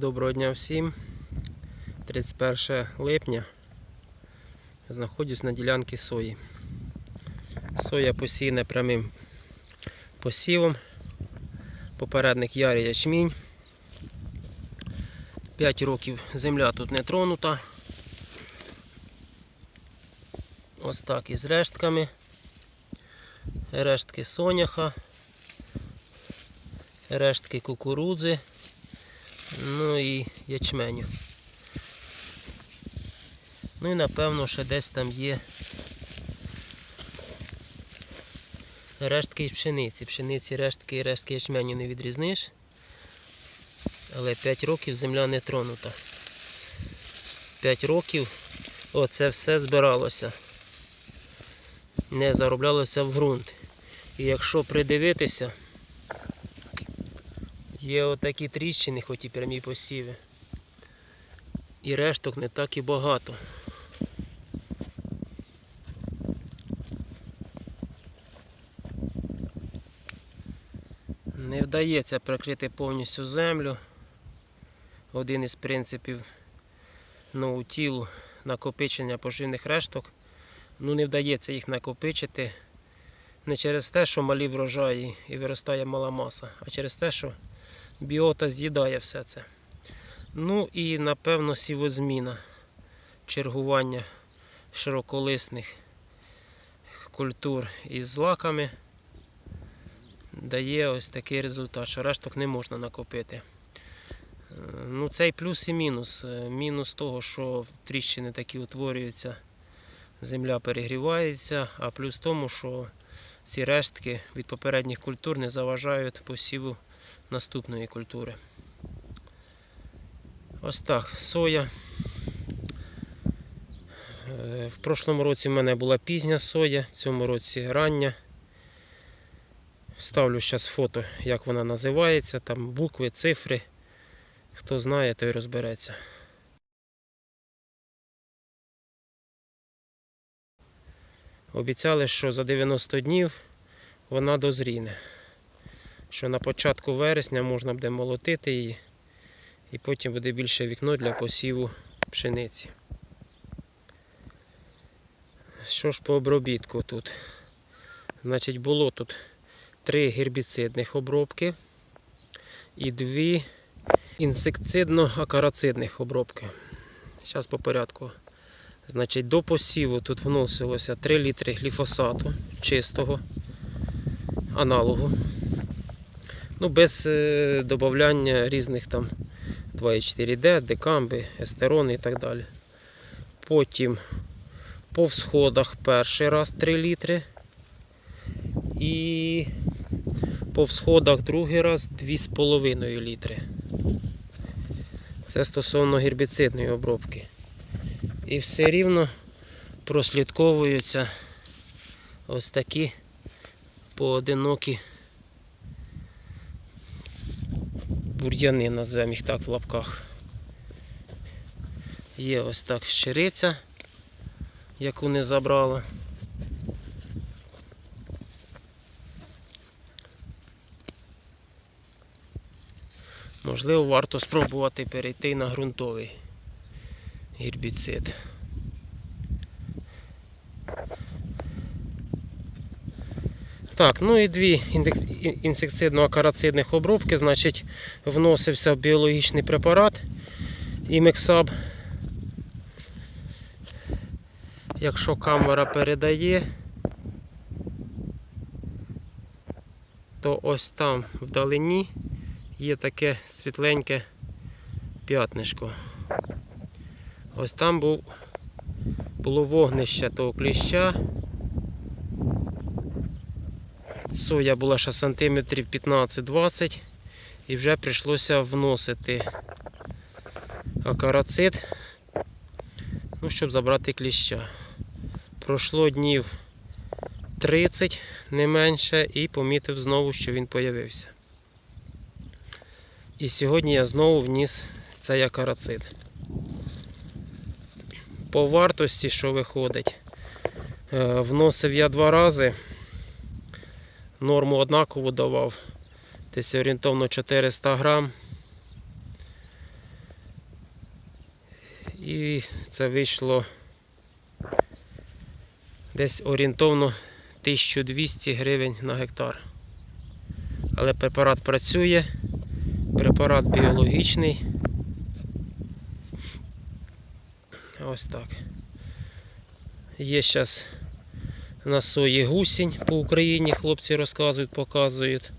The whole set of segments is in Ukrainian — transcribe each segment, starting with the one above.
Доброго дня всім. 31 липня. Знаходжусь на ділянці сої. Соя посіяна прямим посівом. Попередник ярий ячмінь. 5 років земля тут не тронута. Ось так із рештками. Рештки соняха, рештки кукурудзи. Ну і ячменю. Ну і напевно ще десь там є рештки із пшениці. Пшениці рештки і рештки ячменю не відрізниш. Але 5 років земля не тронута. 5 років оце все збиралося. Не зароблялося в ґрунт. І якщо придивитися, Є отакі тріщини, хоч і прямі посіви. І решток не так і багато. Не вдається прикрити повністю землю. Один із принципів ноутілу накопичення поживних решток. Ну не вдається їх накопичити не через те, що малі врожаї і виростає мала маса, а через те, що біота з'їдає все це. Ну і напевно сівозміна, чергування широколисних культур із злаками дає ось такий результат, що решток не можна накопити. Е, Ну, це і плюс і мінус. Е, Мінус того, що тріщини такі утворюються, земля перегрівається, а плюс тому, що ці рештки від попередніх культур не заважають посіву наступної культури. Ось так, соя. Е, В прошлому році в мене була пізня соя, в цьому році рання. Вставлю зараз фото, як вона називається, там букви, цифри. Хто знає, той розбереться. Обіцяли, що за 90 днів вона дозріне що на початку вересня можна буде молотити її, і потім буде більше вікно для посіву пшениці. Що ж по обробітку тут? Значить, було тут три гербіцидних обробки і дві інсектицидно-акарацидних обробки. Зараз по порядку. Значить, до посіву тут вносилося 3 літри гліфосату чистого аналогу. Ну, без е, додавання різних там 2,4D, декамби, естерони і так далі. Потім по всходах перший раз 3 літри. І по всходах другий раз 2,5 літри. Це стосовно гербіцидної обробки. І все рівно прослідковуються ось такі поодинокі бур'яни, назвемо їх так в лапках. Є ось так щириця, яку не забрала. Можливо, варто спробувати перейти на ґрунтовий гербіцид. Так, ну і дві інсектицидно-акарацидних обробки, значить, вносився біологічний препарат імексаб. Якщо камера передає, то ось там вдалині є таке світленьке п'ятнишко. Ось там був, було вогнище того кліща. Соя була ще сантиметрів 15-20 і вже прийшлося вносити акарацит, ну, щоб забрати кліща. Пройшло днів 30 не менше і помітив знову, що він появився. І сьогодні я знову вніс цей акарацит. По вартості, що виходить, е, вносив я два рази норму однаково давав. Десь орієнтовно 400 грам. І це вийшло десь орієнтовно 1200 гривень на гектар. Але препарат працює, препарат біологічний. Ось так. Є зараз на сої гусінь по Україні, хлопці розказують, показують.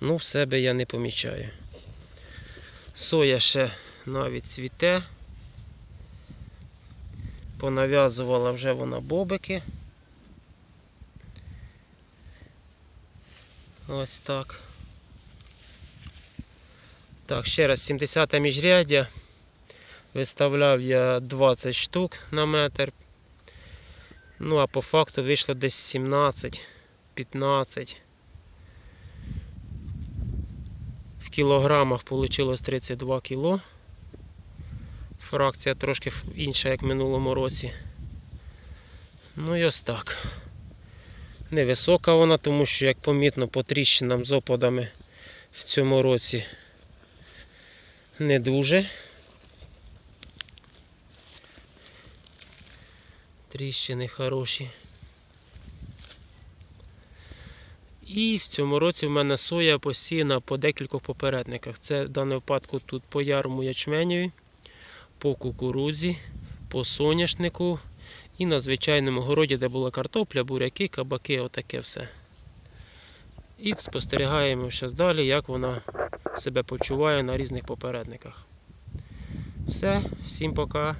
Ну, в себе я не помічаю. Соя ще навіть цвіте. Понав'язувала вже вона бобики. Ось так. Так, ще раз 70 міжряддя. Виставляв я 20 штук на метр. Ну, а по факту вийшло десь 17, 15. В кілограмах вийшло 32 кіло. Фракція трошки інша, як в минулому році. Ну і ось так. Невисока вона, тому що, як помітно, по тріщинам з опадами в цьому році не дуже. Тріщини хороші. І в цьому році в мене соя посіяна по декількох попередниках. Це в даному випадку тут по ярму ячменю, по кукурудзі, по соняшнику і на звичайному городі, де була картопля, буряки, кабаки, отаке все. І спостерігаємо зараз далі, як вона себе почуває на різних попередниках. Все, всім пока.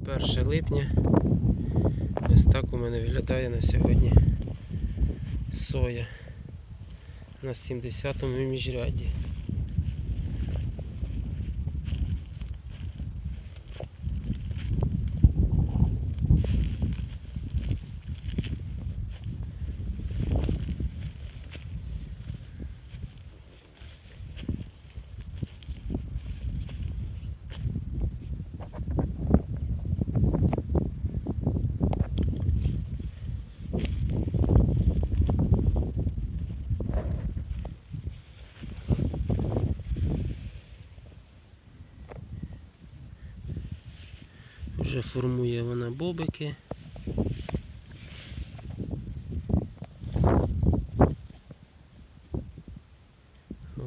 З 1 липня ось так у мене виглядає на сьогодні соя на 70-му міжряді. Вже формує вона бобики.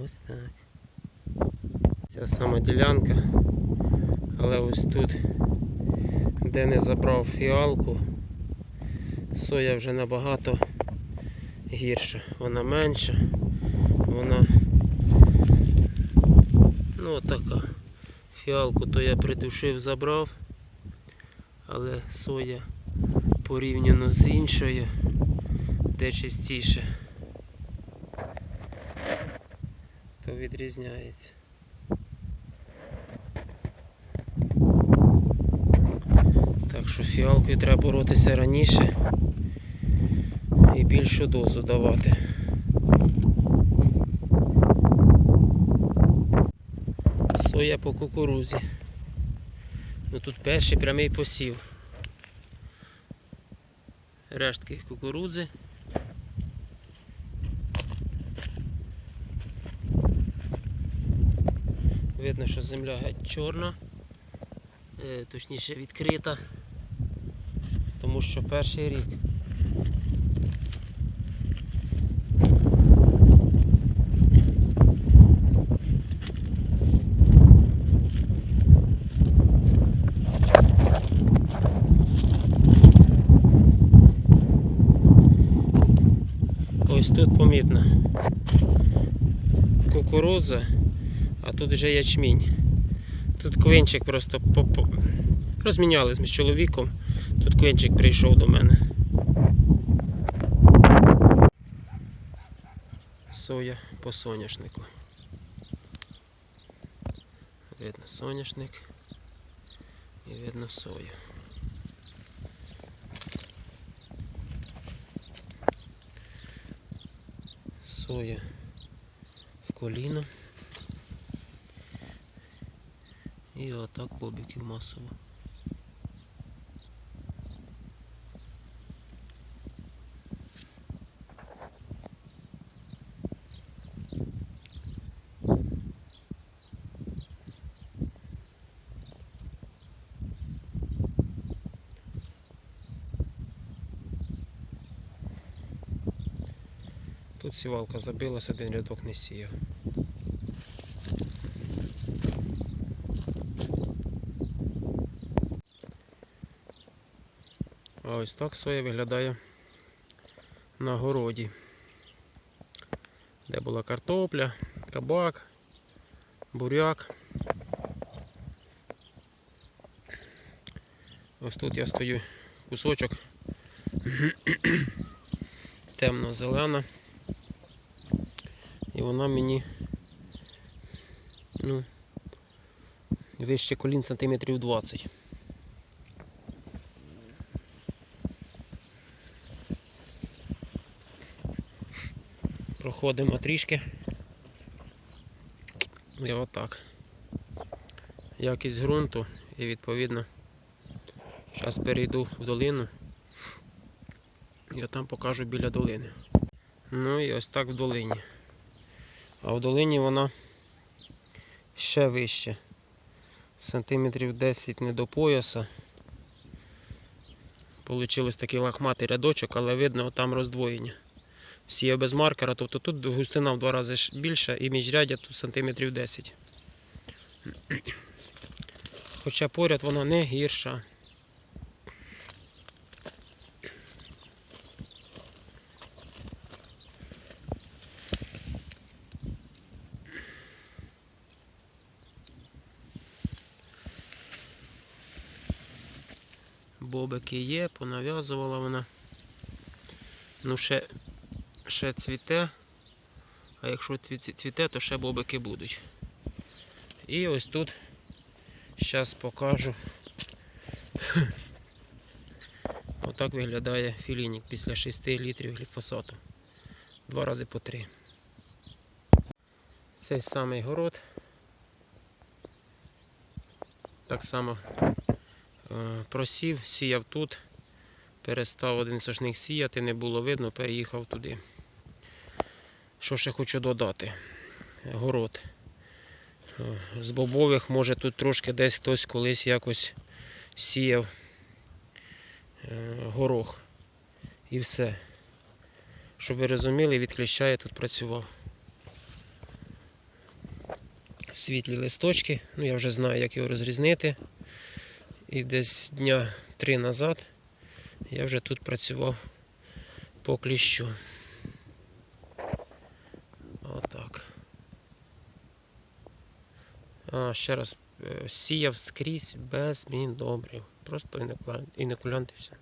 Ось так. Ця сама ділянка, але ось тут, де не забрав фіалку, соя вже набагато гірша. Вона менша, вона ну така. Фіалку то я придушив, забрав але соя порівняно з іншою де чистіше, то відрізняється. Так що фіалкою треба боротися раніше і більшу дозу давати. Соя по кукурузі. Ну тут перший прямий посів. Рештки кукурудзи. Видно, що земля геть чорна, е, точніше відкрита, тому що перший рік. Ось тут помітно кукурудза, а тут вже ячмінь. Тут клинчик просто поп... розмінялись ми з чоловіком. Тут клинчик прийшов до мене. Соя по соняшнику. Видно соняшник і видно сою. соя в коліно. І отак бобиків масово. Тут сівалка забилась, один рядок не сіяв. А ось так соя виглядає на городі. Де була картопля, кабак, буряк. Ось тут я стою кусочок темно-зелена. І вона мені ну, вище колін сантиметрів 20. Проходимо трішки. І отак. Якість ґрунту і відповідно зараз перейду в долину. Я там покажу біля долини. Ну і ось так в долині. А в долині вона ще вище. Сантиметрів 10 не до пояса. Получилось такий лахматий рядочок, але видно там роздвоєння. Сіяв без маркера, тобто тут густина в два рази більша і міжрядя тут сантиметрів 10. Хоча поряд вона не гірша. Бобики є, понав'язувала вона. Ну, ще, ще цвіте. А якщо цвіте, то ще бобики будуть. І ось тут зараз покажу. Отак виглядає філінік після 6 літрів гліфосату. Два рази по три. Цей самий город. Так само просів, сіяв тут, перестав один сошник сіяти, не було видно, переїхав туди. Що ще хочу додати? Город. Е, З бобових, може тут трошки десь хтось колись якось сіяв е, горох. І все. Щоб ви розуміли, від кліща я тут працював. Світлі листочки, ну я вже знаю, як його розрізнити. І десь дня три назад я вже тут працював по кліщу. Отак. А, ще раз е, сіяв скрізь без міндобрів. Просто інокулянтився.